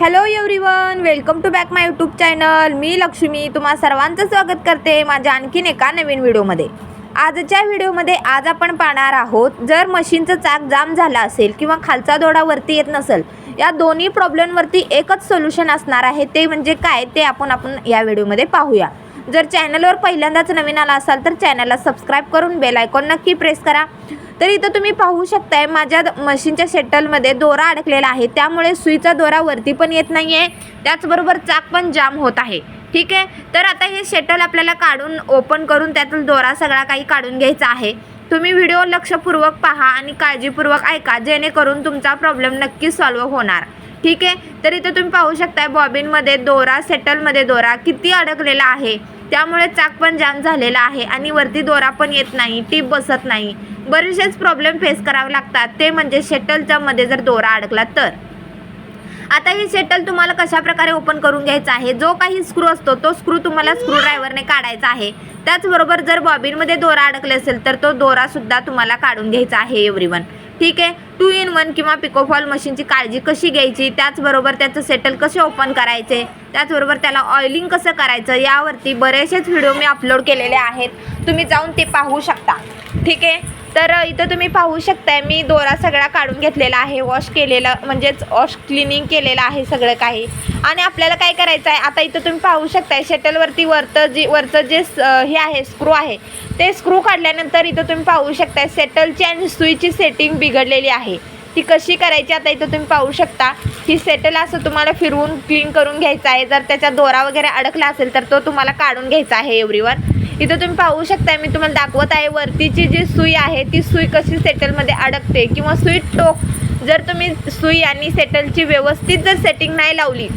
Hello everyone welcome to back my YouTube channel मी लक्ष्मी तुम्हा सर्वांचं स्वागत करते माझ्या आणखीन एका नवीन व्हिडिओमध्ये. आजच्या व्हिडिओमध्ये आज आपण पाहणार आहोत जर मशीनचं चाक जाम झाला असेल किंवा खालचा दोडा वरती येत नसेल या दोन्ही प्रॉब्लेमवरती एकच सोल्युशन असणार आहे ते म्हणजे काय? ते आपण आपण या व्हिडिओमध्ये पाहूया. जर चॅनलवर पहिल्यांदाच नवीन आला असाल तर चॅनलला सबस्क्राईब करून बेल आयकॉन नक्की प्रेस करा. तर इथं तुम्ही पाहू शकताय माझ्या मशीनच्या शेटलमध्ये दोरा अडकलेला आहे. त्यामुळे सुईचा दोरा वरती पण येत नाही आहे त्याचबरोबर चाक पण जाम होत आहे. ठीक आहे? तर आता हे शेटल आपल्याला काढून ओपन करून त्यातील दोरा सगळा काही काढून घ्यायचा आहे. तुम्ही व्हिडिओ लक्षपूर्वक पहा आणि काळजीपूर्वक ऐका जेणेकरून तुमचा प्रॉब्लेम नक्की सॉल्व्ह होणार. ठीक आहे? तर इथे तुम्ही पाहू शकताय बॉबिनमध्ये दोरा सेटलमध्ये दोरा किती अडकलेला आहे. त्यामुळे चाक पण जाम झालेला आहे आणि वरती दोरा पण येत नाही टीप बसत नाही. बरेचसेच प्रॉब्लेम फेस करावे लागतात. ते म्हणजे शेटलच्या मध्ये जर दोरा अडकला तर. आता हे शेटल तुम्हाला कशा प्रकारे ओपन करून घ्यायचा आहे? जो काही स्क्रू असतो तो स्क्रू तुम्हाला स्क्रू ड्रायव्हरने काढायचा आहे. त्याचबरोबर जर बॉबिनमध्ये दोरा अडकले असेल तर तो दोरासुद्धा तुम्हाला काढून घ्यायचा आहे एव्हरीवन ठीक आहे? टू इन वन किंवा पिकोफॉल मशीनची काळजी कशी घ्यायची? त्याचबरोबर त्याचं सेटल कसे ओपन करायचे? त्याचबरोबर त्याला ऑइलिंग कसं करायचं? यावरती बरेचसेच व्हिडिओ मी अपलोड केलेले आहेत. तुम्ही जाऊन ते पाहू शकता. ठीक आहे? तर इथं तुम्ही पाहू शकताय मी दोरा सगळा काढून घेतलेला आहे. वॉश केलेला म्हणजेच वॉश क्लिनिंग केलेलं आहे सगळं काही. आणि आपल्याला काय करायचं आहे आता इथं तुम्ही पाहू शकताय शटलवरती वरतं जे वरचं जे हे आहे स्क्रू आहे. ते स्क्रू काढल्यानंतर इथं तुम्ही पाहू शकताय सेटलची आणि सुईची सेटिंग बिघडलेली आहे. ती कशी करायची आता इथं तुम्ही पाहू शकता. ही सेटल असं तुम्हाला फिरवून क्लीन करून घ्यायचं आहे. जर त्याचा दोरा वगैरे अडकला असेल तर तो तुम्हाला काढून घ्यायचा आहे एवरीवर इथं तुम्ही पाहू शकता मी तुम्हाला दाखवत आहे वरतीची जी सुई आहे ती सुई कशी सेटलमध्ये अडकते किंवा सुई टोक जर तुम्ही सुई आणि सेटलची व्यवस्थित जर सेटिंग नाही लावली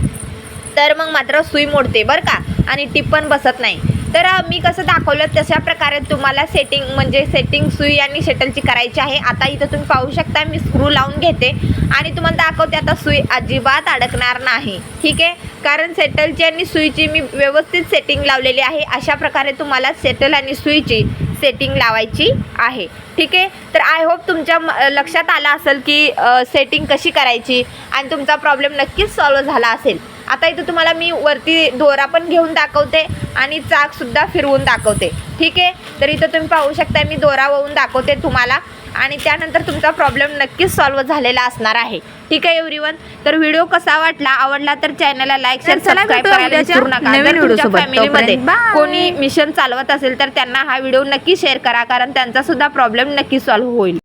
तर मग मात्र सुई मोडते बरं का? आणि टिप पण बसत नाही. तर मी कसं दाखवलं तशा प्रकारे तुम्हाला सेटिंग म्हणजे सेटिंग सुई आणि शटलची करायची आहे. आता इथं तुम्ही पाहू शकता मी स्क्रू लावून घेते. आणि तुम्हाला दाखवते आता सुई अजिबात अडकणार नाही. ठीक आहे? कारण सेटलची आणि सुईची मी व्यवस्थित सेटिंग लावलेली आहे. अशा प्रकारे तुम्हाला सेटल आणि सुईची सेटिंग लावायची आहे. ठीक आहे? तर आय होप तुमच्या म- लक्षात आलं असेल की सेटिंग कशी करायची? आणि तुमचा प्रॉब्लेम नक्कीच सॉल्व झाला असेल. आता इथं तुम्हाला मी वरती दोरा पण घेऊन दाखवते आणि चाकसुद्धा फिरवून दाखवते. ठीक आहे? तर इथं तुम्ही पाहू शकता मी दोरा वळून दाखवते तुम्हाला. आणि त्यानंतर तुमचा प्रॉब्लेम नक्कीच सॉल्व्ह झालेला असणार आहे. ठीक आहे एव्हरीवन तर व्हिडिओ कसा वाटला आवडला तर चॅनलला लाईक शेअर सबस्क्राईब करायला विसरू नका. फॅमिलीमध्ये. कोणी मिशन चालवत असेल तर त्यांना हा व्हिडिओ नक्की शेअर करा कारण त्यांचा सुद्धा प्रॉब्लेम नक्की सॉल्व्ह होईल.